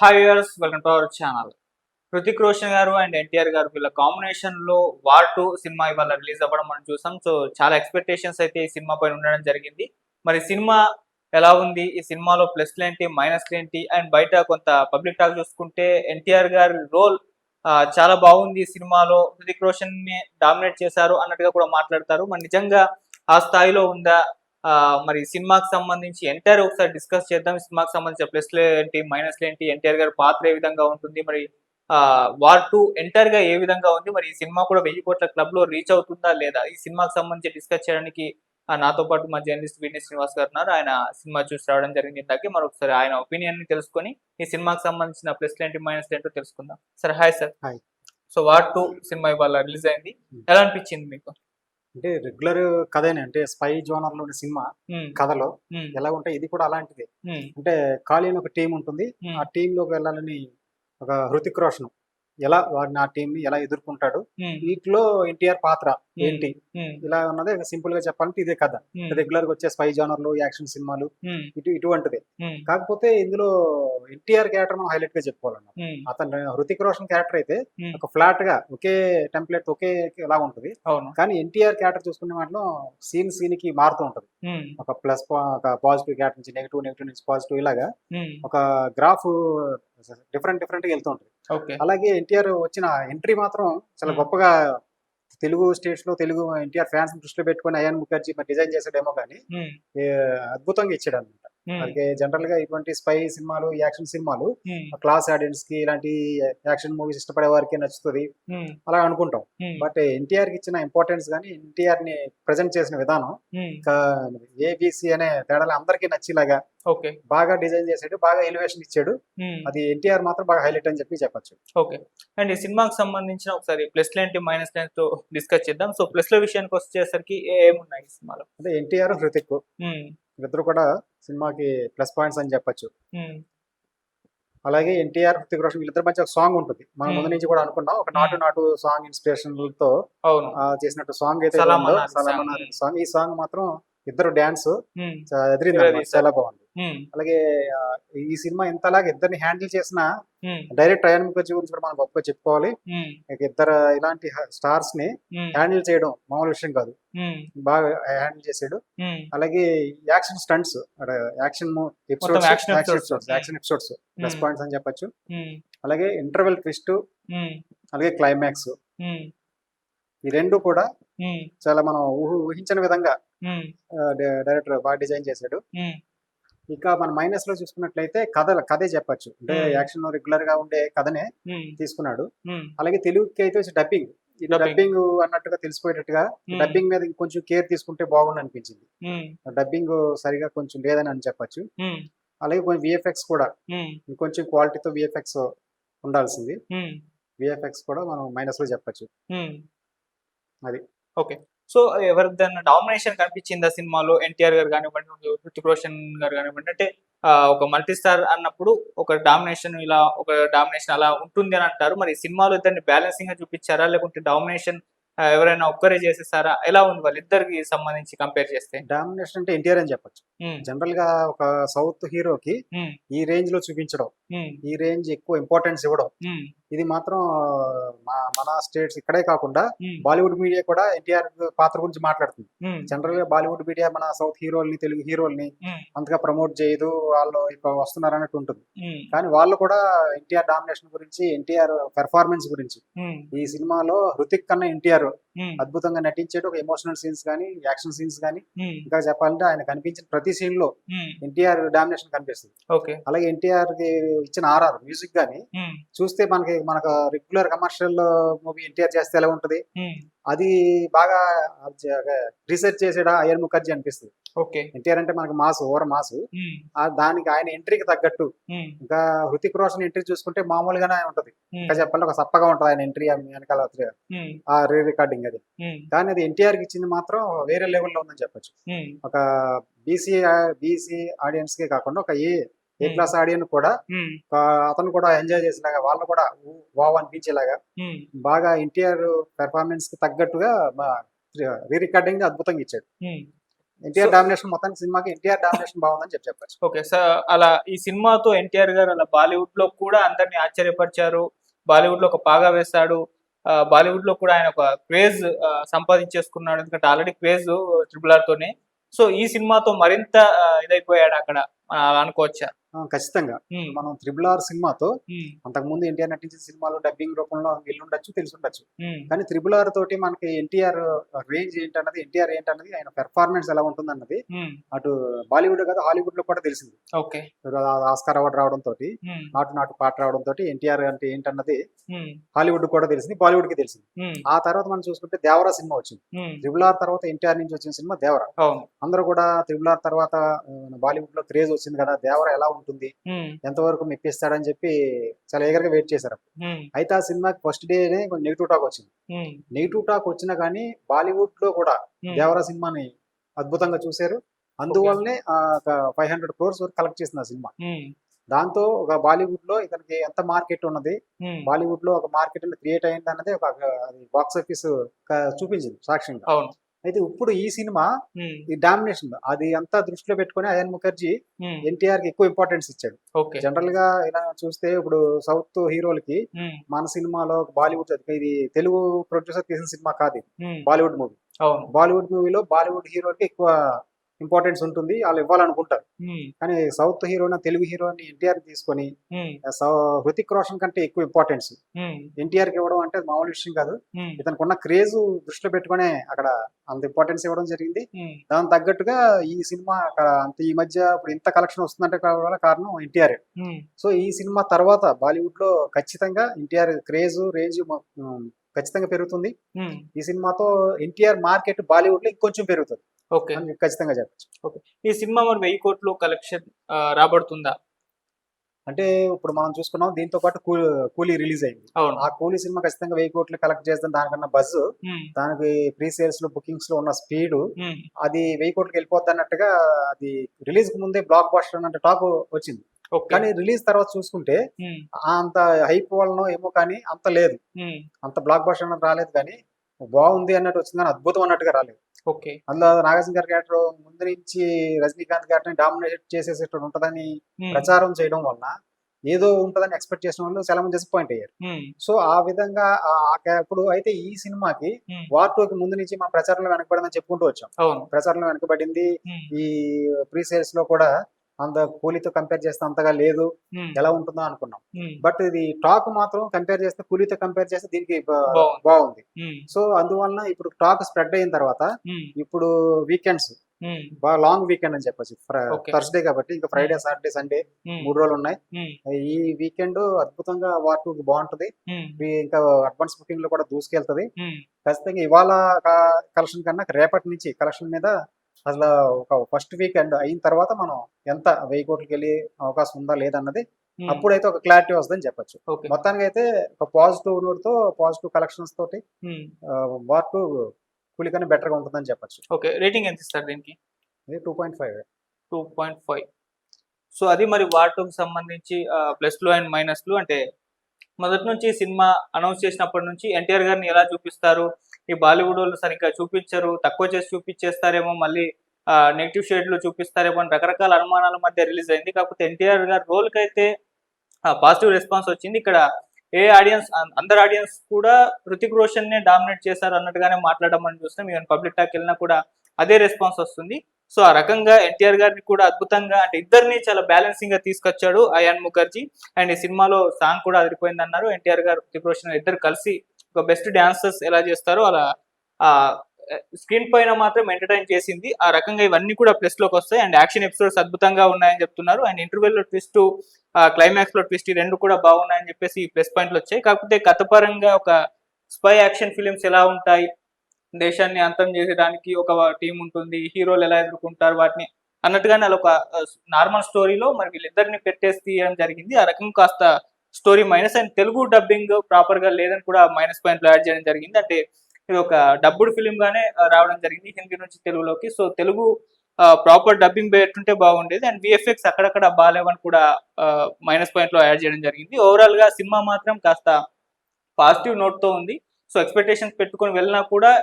Hi viewers welcome to our channel Hrithik Roshan garu and NTR garu వీళ్ళ కాంబినేషన్లో war two cinema ఇవాళ release అవ్వడం మనం చూసాం. సో చాలా ఎక్స్పెక్టేషన్స్ అయితే ఈ సినిమా పైన ఉండడం జరిగింది. మరి సినిమా ఎలా ఉంది? ఈ సినిమాలో ప్లస్లు ఏంటి మైనస్లు ఏంటి? అండ్ బయట కొంత పబ్లిక్ టాక్ చూసుకుంటే ఎన్టీఆర్ గారి రోల్ చాలా బాగుంది ఈ సినిమాలో హృతిక్ రోషన్ని డామినేట్ చేశారు అన్నట్టుగా కూడా మాట్లాడతారు. మరి నిజంగా ఆ స్థాయిలో ఉందా? మరి సినిమాకి సంబంధించి ఎంటైర్ ఒకసారి డిస్కస్ చేద్దాం. సినిమాకి సంబంధించిన ప్లస్లు ఏంటి మైనస్లు ఏంటి ఎన్టీఆర్ గారి పాత్ర ఏ విధంగా ఉంటుంది మరి ఆ వార్ టూ ఎంటైర్గా ఏ విధంగా ఉంది మరి ఈ సినిమా కూడా వెయ్యి కోట్ల క్లబ్లో రీచ్ అవుతుందా లేదా? ఈ సినిమాకి సంబంధించి డిస్కస్ చేయడానికి నాతో పాటు మా జర్నలిస్ట్ వినయ్ శ్రీనివాస్ గారు ఉన్నారు. ఆయన సినిమా చూసి రావడం జరిగింది ఇందాకే. మరొకసారి ఆయన ఒపీనియన్ తెలుసుకొని ఈ సినిమాకి సంబంధించిన ప్లస్ ఏంటి మైనస్ ఏంటో తెలుసుకుందాం. Sir hi sir Hi. So war two cinema ఇవాళ రిలీజ్ అయింది. ఎలా అనిపించింది మీకు? అంటే రెగ్యులర్ కథనే అంటే స్పై జోనర్లోని సినిమా కథలో ఎలా ఉంటాయి ఇది కూడా అలాంటిదే. అంటే ఖాళీ అని ఒక టీం ఉంటుంది. ఆ టీమ్లోకి వెళ్ళాలని ఒక హృతిక్ రోషన్ ఎలా వాడిని ఆ టీం ని ఎలా ఎదుర్కొంటాడు? వీటిలో ఎన్టీఆర్ పాత్ర ఏంటి? ఇలా ఉన్నదే సింపుల్గా చెప్పాలంటే ఇదే కథ. రెగ్యులర్గా వచ్చే స్పై జోనర్లు యాక్షన్ సినిమాలు ఇటు ఇటువంటిదే. కాకపోతే ఇందులో ఎన్టీఆర్ క్యారెక్టర్ మనం హైలైట్గా చెప్పుకోవాలన్నమాట ఉమ్, అతను హృతిక్ రోషన్ క్యారెక్టర్ అయితే ఒక ఫ్లాట్గా ఒకే టెంప్లెట్ ఒకే ఎలా ఉంటుంది. కానీ ఎన్టీఆర్ క్యారెక్టర్ చూసుకునే వాటిలో సీన్ సీన్కి మారుతూ ఉంటుంది. ఒక ప్లస్ ఒక పాజిటివ్ క్యారెక్టర్ నుంచి నెగిటివ్ నెగిటివ్ నుంచి పాజిటివ్ ఇలాగా ఒక గ్రాఫ్ డిఫరెంట్ డిఫరెంట్గా వెళ్తూ ఉంటుంది. ఓకే. అలాగే ఎన్టీఆర్ వచ్చిన ఎంట్రీ మాత్రం చాలా. గొప్పగా తెలుగు స్టేట్స్లో తెలుగు ఎన్టీఆర్ ఫ్యాన్స్ దృష్టిలో పెట్టుకొని అయాన్ ముఖర్జీ మరి డిజైన్ చేసాడేమో కానీ అద్భుతంగా ఇచ్చాడు అనమాట అలాగే జనరల్గా ఇటువంటి స్పై సినిమాలు యాక్షన్ సినిమాలు క్లాస్ ఆడియన్స్కి ఇలాంటి యాక్షన్ మూవీస్ ఇష్టపడే వారికి నచ్చుతుంది. అలా అనుకుంటాం. బట్ ఎన్టీఆర్కి ఇచ్చిన ఇంపార్టెన్స్ కానీ ఎన్టీఆర్ని ప్రజెంట్ చేసిన విధానం ఏబిసి అనే తేడాలు అందరికీ నచ్చేలాగా బాగా డిజైన్ చేసాడు బాగా ఎలివేషన్ ఇచ్చాడు. అది ఎన్టీఆర్ మాత్రం బాగా హైలైట్ అని చెప్పి చెప్పొచ్చు. ఓకే. అండ్ ఈ సినిమాకి సంబంధించిన ఒకసారి ప్లస్ ఏంటి మైనస్ ఏంటో డిస్కస్ చేద్దాం. సో ప్లస్ ల విషయానికి వచ్చేసరికి ఏమున్నాయి సినిమాలో? అంటే ఎన్టీఆర్ హృతిక్. ఉమ్, ఇద్దరు కూడా సినిమాకి ప్లస్ పాయింట్స్ అని చెప్పొచ్చు. అలాగే ఎన్టీఆర్ హృతిక్ రోషన్ వీళ్ళిద్దరి మధ్య ఒక సాంగ్ ఉంటుంది. మనం. ముందు నుంచి కూడా అనుకున్నాం. ఒక నాటు నాటు సాంగ్ ఇన్స్పిరేషన్తో చేసినట్టు సాంగ్ అయితే సాంగ్. ఈ సాంగ్ మాత్రం ఇద్దరు డాన్స్ ఎదిరింది. చాలా బాగుంది. అలాగే ఈ సినిమా ఇంతలాగా ఇద్దరిని హ్యాండిల్ చేసిన డైరెక్ట్ ముఖర్జీ గురించి కూడా మనం గొప్పగా చెప్పుకోవాలి. ఇద్దరు ఇలాంటి స్టార్స్ని హ్యాండిల్ చేయడం మామూలు విషయం కాదు. బాగా హ్యాండిల్ చేసాడు. అలాగే action stunts action episodes action. Episodes. Plus points అని చెప్పొచ్చు. అలాగే ఇంటర్వెల్ ట్విస్ట్ అలాగే క్లైమాక్స్. ఈ రెండు కూడా చాలా మనం ఊహ- ఊహించిన విధంగా డైరెక్టర్ బాగా డిజైన్ చేశాడు. ఇక మన మైనస్లో చూసుకున్నట్లయితే కథ కథే చెప్పొచ్చు. అంటే. యాక్షన్ రెగ్యులర్గా ఉండే కథనే తీసుకున్నాడు. అలాగే తెలుగుకి అయితే డబ్బింగ్. డబ్బింగ్ అన్నట్టుగా తెలిసిపోయేటట్టుగా డబ్బింగ్ మీద ఇంకొంచెం కేర్ తీసుకుంటే బాగుండు అనిపించింది డబ్బింగ్ సరిగా కొంచెం లేదని అని చెప్పొచ్చు. అలాగే కొంచెం విఎఫ్ఎక్స్ కూడా ఇంకొంచెం క్వాలిటీతో విఎఫ్ఎక్స్ ఉండాల్సింది. విఎఫ్ఎక్స్ కూడా మనం మైనస్లో చెప్పొచ్చు. అది. ఓకే. సో ఎవరిదైనా డామినేషన్ కనిపించింది ఆ సినిమాలో? ఎన్టీఆర్ గారు కానివ్వండి హృతిక్ రోషన్ గారు కానివ్వండి అంటే ఒక మల్టీ స్టార్ అన్నప్పుడు ఒక డామినేషన్ ఇలా ఒక డామినేషన్ అలా ఉంటుంది అని అంటారు. మరి సినిమాలో ఇద్దరిని బ్యాలెన్సింగ్గా చూపించారా? లేకుంటే డామినేషన్ ఎవరైనా ఒక్కరే చేసేసారా? ఎలా ఉంది? వాళ్ళిద్దరికి సంబంధించి కంపేర్ చేస్తే. డామినేషన్ అంటే ఎన్టీఆర్ అని చెప్పొచ్చు. జనరల్గా ఒక సౌత్ హీరోకి ఈ రేంజ్లో చూపించడం. ఈ రేంజ్ ఎక్కువ ఇంపార్టెన్స్ ఇవ్వడం. ఇది మాత్రం మన స్టేట్స్ ఇక్కడే కాకుండా బాలీవుడ్ మీడియా కూడా ఎన్టీఆర్ పాత్ర గురించి మాట్లాడుతుంది. జనరల్గా బాలీవుడ్ మీడియా మన సౌత్ హీరోల్ని తెలుగు హీరోల్ని అంతగా ప్రమోట్ చేయదు. వాళ్ళు ఇప్పుడు వస్తున్నారు అన్నట్టు ఉంటుంది కానీ వాళ్ళు కూడా ఎన్టీఆర్ డామినేషన్ గురించి ఎన్టీఆర్ పెర్ఫార్మెన్స్ గురించి ఈ సినిమాలో హృతిక్ కన్నా ఎన్టీఆర్ అద్భుతంగా నటించాడు. ఒక ఎమోషనల్ సీన్స్ కానీ యాక్షన్ సీన్స్ కానీ ఉమ్, ఇంకా చెప్పాలంటే ఆయన కనిపించిన ప్రతి సీన్లో ఎన్టీఆర్ డామినేషన్ కనిపిస్తుంది. అలాగే ఎన్టీఆర్కి ఇచ్చిన ఆర్ఆర్ మ్యూజిక్ గానీ చూస్తే మనకి మనకు రెగ్యులర్ కమర్షియల్ మూవీ ఎన్టీఆర్ చేస్తే ఎలా ఉంటది? అది బాగా రీసెర్చ్ చేసాడా అయ్యర్ ముఖర్జీ అనిపిస్తుంది. ఓకే. ఎన్టీఆర్ అంటే మనకు మాసు ఓవర్ మాసు. దానికి ఆయన ఎంట్రీకి తగ్గట్టు. ఇంకా హృతిక్ రోషన్ ఎంట్రీ చూసుకుంటే మామూలుగానే ఉంటది. ఇంకా చెప్పాలంటే ఒక సప్పగా ఉంటది ఆయన ఎంట్రీ వెనకాల ఆ రీ రికార్డింగ్ అది. కానీ అది ఎన్టీఆర్కి ఇచ్చింది మాత్రం వేరే లెవెల్లో ఉందని చెప్పొచ్చు. ఒక బీసీ బీసీ ఆడియన్స్ కే కాకుండా ఒక ఏ ఏ. క్లాస్ ఆడియన్స్ కూడా అతను కూడా ఎంజాయ్ చేసేలాగా వాళ్ళు కూడా వావ్ అనిపించేలాగా బాగా ఎన్టీఆర్ పెర్ఫార్మెన్స్కి తగ్గట్టుగా రీ రికార్డింగ్ అద్భుతంగా ఇచ్చాడు. ఎన్టీఆర్ డామినేషన్ మొత్తానికి సినిమాకి ఎన్టీఆర్ డామినేషన్ బాగుందని చెప్పి చెప్పచ్చు. ఓకే సార్ అలా ఈ సినిమాతో ఎన్టీఆర్ గారు అలా బాలీవుడ్లో కూడా అందరిని ఆశ్చర్యపరిచారు. బాలీవుడ్లో ఒక పాగా వేశాడు. బాలీవుడ్లో కూడా ఆయన ఒక క్రేజ్ సంపాదించేసుకున్నాడు. ఎందుకంటే ఆల్రెడీ క్రేజ్ ట్రిపుల్ ఆర్ తోనే సో ఈ సినిమాతో మరింత ఇదైపోయాడు అక్కడ. అనుకోవచ్చా? ఖచ్చితంగా. మనం త్రిబుల్ ఆర్ సినిమాతో అంతకుముందు ఎన్టీఆర్ నటించిన సినిమాలు డబ్బింగ్ రూపంలో వెళ్ళుండొచ్చు తెలిసి ఉండొచ్చు కానీ త్రిబుల్ ఆర్ తోటి మనకి ఎన్టీఆర్ రేంజ్ ఏంటన్నది ఎన్టీఆర్ ఏంటన్నది ఆయన పెర్ఫార్మెన్స్ ఎలా ఉంటుందన్నది ఉమ్, అటు బాలీవుడ్ కదా హాలీవుడ్లో కూడా తెలిసింది. ఓకే. ఆస్కార్ అవార్డు రావడం తోటి నాటు నాటు పాట రావడం తోటి ఎన్టీఆర్ అంటే ఏంటన్నది హాలీవుడ్ కూడా తెలిసింది బాలీవుడ్కి తెలిసింది ఆ తర్వాత మనం చూసుకుంటే దేవరా సినిమా వచ్చింది. త్రిబుల్ ఆర్ తర్వాత ఎన్టీఆర్ నుంచి వచ్చిన సినిమా దేవరా. అందరూ కూడా త్రిబుల్ ఆర్ తర్వాత బాలీవుడ్లో క్రేజ్ వచ్చింది కదా దేవరా ఎలా ఉంటుంది? ఉమ్, ఎంతవరకు మెప్పిస్తాడని చెప్పి చాలా ఎగరగా వెయిట్ చేశారు అయితే ఆ సినిమాకి ఫస్ట్ డేనే నెగిటివ్ టాక్ వచ్చింది. నెగిటివ్ టాక్ వచ్చినా కానీ బాలీవుడ్లో కూడా దేవరా సినిమాని అద్భుతంగా చూశారు. అందువల్లనే ఫైవ్ హండ్రెడ్ క్రోర్స్ వరకు కలెక్ట్ చేసింది ఆ సినిమా. దాంతో ఒక బాలీవుడ్లో ఇతనికి ఎంత మార్కెట్ ఉన్నది బాలీవుడ్లో ఒక మార్కెట్ క్రియేట్ అయింది అన్నది ఒక బాక్స్ ఆఫీస్ చూపించింది సాక్ష్యంగా. అయితే ఇప్పుడు ఈ సినిమా ఈ డామినేషన్ అది అంతా దృష్టిలో పెట్టుకొని అయాన్ ముఖర్జీ ఎన్టీఆర్కి ఎక్కువ ఇంపార్టెన్స్ ఇచ్చాడు. జనరల్గా ఇలా చూస్తే ఇప్పుడు సౌత్ హీరోలకి మన సినిమాలో బాలీవుడ్ ఇది తెలుగు ప్రొడ్యూసర్ తీసిన సినిమా కాదు బాలీవుడ్ మూవీ. బాలీవుడ్ మూవీలో బాలీవుడ్ హీరోకి ఎక్కువ ఇంపార్టెన్స్ ఉంటుంది. వాళ్ళు ఇవ్వాలనుకుంటారు. కానీ సౌత్ హీరోని తెలుగు హీరోని ఎన్టీఆర్ తీసుకొని హృతిక్ రోషన్ కంటే ఎక్కువ ఇంపార్టెన్స్ ఎన్టీఆర్కి ఇవ్వడం అంటే మామూలు విషయం కాదు. ఇతనికి ఉన్న క్రేజ్ దృష్టిలో పెట్టుకునే అక్కడ అంత ఇంపార్టెన్స్ ఇవ్వడం జరిగింది. దానికి తగ్గట్టుగా ఈ సినిమా అక్కడ అంత ఈ మధ్య ఇప్పుడు ఇంత కలెక్షన్ వస్తుందంటే కారణం ఎన్టీఆర్. సో ఈ సినిమా తర్వాత బాలీవుడ్లో ఖచ్చితంగా ఎన్టీఆర్ క్రేజ్ రేంజ్ ఖచ్చితంగా పెరుగుతుంది. ఈ సినిమాతో ఎన్టీఆర్ మార్కెట్ బాలీవుడ్లో ఇంకొంచెం పెరుగుతుంది. ఓకే. ఖచ్చితంగా చెప్పచ్చు. ఈ సినిమా మరి వెయ్యి కోట్లు కలెక్షన్ రాబడుతుందా? అంటే ఇప్పుడు మనం చూసుకున్నాం దీంతో పాటు కూలీ రిలీజ్ అయింది. ఆ కూలీ సినిమా ఖచ్చితంగా వెయ్యి కోట్లు కలెక్ట్ చేస్తాం దానికన్నా బజ్ దానికి ప్రీ సేల్స్లో బుకింగ్స్లో ఉన్న స్పీడ్ అది వెయ్యి కోట్లకి వెళ్ళిపోద్ది అన్నట్టుగా అది రిలీజ్కు ముందే బ్లాక్ బాస్టర్ అన్నట్టు టాక్ వచ్చింది. ఓకే. కానీ రిలీజ్ తర్వాత చూసుకుంటే అంత హైప్ వలన ఏమో కానీ అంత లేదు. అంత బ్లాక్ బాస్టర్ అన్నది రాలేదు కానీ బాగుంది అన్నట్టు వచ్చింది కానీ అద్భుతం అన్నట్టుగా రాలేదు. ఓకే. అందులో నాగార్జున గారి క్యారెక్టర్ ముందు నుంచి రజనీకాంత్ గారిని డామినేట్ చేసేసేటట్టు ఉంటదని ప్రచారం చేయడం వలన ఏదో ఉంటదని ఎక్స్పెక్ట్ చేసిన వాళ్ళు చాలా మంది డిసప్పాయింట్ అయ్యారు. సో ఆ విధంగా ఇప్పుడు అయితే ఈ సినిమాకి వార్ టూ కి ముందు నుంచి మన ప్రచారంలో వెనకబడిందని చెప్పుకుంటూ వచ్చాం. ప్రచారంలో వెనకబడింది ఈ ప్రీ సేల్స్లో కూడా అంత కూలీతో కంపేర్ చేస్తే అంతగా లేదు. ఎలా ఉంటుందో అనుకున్నాం. బట్ ఇది టాక్ మాత్రం కంపేర్ చేస్తే కూలీతో కంపేర్ చేస్తే దీనికి బాగుంది. సో అందువలన ఇప్పుడు టాక్ స్ప్రెడ్ అయిన తర్వాత ఇప్పుడు వీకెండ్స్ బాగా లాంగ్ వీకెండ్ అని చెప్పొచ్చు. థర్స్డే కాబట్టి ఇంకా ఫ్రైడే సాటర్డే సండే మూడు రోజులు ఉన్నాయి. ఈ వీకెండ్ అద్భుతంగా వార్ టూ బాగుంటది. ఇంకా అడ్వాన్స్ బుకింగ్లో కూడా దూసుకెళ్తది. ఖచ్చితంగా ఇవాళ కలెక్షన్ కన్నా రేపటి నుంచి కలెక్షన్ మీద అసలు ఒక ఫస్ట్ వీకెండ్ అయిన తర్వాత మనం ఎంత వెయ్యి కోట్లకి వెళ్ళే అవకాశం ఉందా లేదన్నది ఉమ్, అప్పుడైతే ఒక క్లారిటీ వస్తుందని చెప్పొచ్చు. మొత్తానికి అయితే ఒక పాజిటివ్ నోట్తో పాజిటివ్ కలెక్షన్స్ తోటి ఉమ్, వార్ టూ కూలి కన్నా బెటర్గా ఉంటుందని చెప్పొచ్చు. ఓకే. రేటింగ్ ఎంత ఇస్తారు దీనికి? ఇది two point five two point five so అది మరి వాటికి సంబంధించి ప్లస్లు అండ్ మైనస్లు అంటే మొదటి నుంచి సినిమా అనౌన్స్ చేసినప్పటి నుంచి ఎన్టీఆర్ గారిని ఎలా చూపిస్తారు? ఈ బాలీవుడ్ వాళ్ళు సరిగ్గా చూపించరు తక్కువ చేసి చూపించేస్తారేమో మళ్ళీ నెగిటివ్ షేడ్లో చూపిస్తారేమో అని రకరకాల అనుమానాల మధ్య రిలీజ్ అయింది. కాకపోతే ఎన్టీఆర్ గారి రోల్కి అయితే పాజిటివ్ రెస్పాన్స్ వచ్చింది. ఇక్కడ ఏ ఆడియన్స్ అందరు ఆడియన్స్ కూడా హృతిక్ రోషన్ నే డామినేట్ చేశారు అన్నట్టుగానే మాట్లాడడం అని చూస్తాం ఈవెన్ పబ్లిక్ టాక్ వెళ్ళినా కూడా అదే రెస్పాన్స్ వస్తుంది. సో ఆ రకంగా ఎన్టీఆర్ గారిని కూడా అద్భుతంగా అంటే ఇద్దరిని చాలా బ్యాలెన్సింగ్గా తీసుకొచ్చాడు అయాన్ ముఖర్జీ. అండ్ ఈ సినిమాలో సాంగ్ కూడా అదిరిపోయింది అన్నారు ఎన్టీఆర్ గారు హృతిక్ రోషన్ ఇద్దరు కలిసి ఒక బెస్ట్ డాన్సర్స్ ఎలా చేస్తారో అలా ఆ స్క్రీన్ పైన మాత్రం ఎంటర్టైన్ చేసింది. ఆ రకంగా ఇవన్నీ కూడా ప్లస్లోకి వస్తాయి. అండ్ యాక్షన్ ఎపిసోడ్స్ అద్భుతంగా ఉన్నాయని చెప్తున్నారు. అండ్ ఇంటర్వెల్లో ట్విస్ట్ క్లైమాక్స్లో ట్విస్ట్ ఈ రెండు కూడా బాగున్నాయని చెప్పేసి ప్లస్ పాయింట్లు వచ్చాయి. కాకపోతే కథపరంగా ఒక స్పై యాక్షన్ ఫిలిమ్స్ ఎలా ఉంటాయి? దేశాన్ని అంతం చేసేదానికి ఒక టీం ఉంటుంది. హీరోలు ఎలా ఎదుర్కొంటారు? వాటిని అన్నట్టుగానే అలా ఒక నార్మల్ స్టోరీలో మరి వీళ్ళిద్దరిని పెట్టేసి తీయడం జరిగింది. ఆ రకం కాస్త story minus and Telugu dubbing ప్రాపర్గా లేదని కూడా మైనస్ పాయింట్ యాడ్ చేయడం జరిగింది. అంటే ఇది ఒక డబ్బుడ్ ఫిలిం గానే రావడం జరిగింది హిందీ నుంచి తెలుగులోకి. సో తెలుగు ప్రాపర్ డబ్బింగ్ పెట్టుంటే బాగుండేది. అండ్ విఎఫ్ఎక్స్ అక్కడక్కడ బాగాలేవని కూడా మైనస్ పాయింట్లో యాడ్ చేయడం జరిగింది. ఓవరాల్గా సినిమా మాత్రం కాస్త పాజిటివ్ నోట్తో ఉంది. సో ఎక్స్పెక్టేషన్స్ పెట్టుకొని వెళ్ళినా కూడా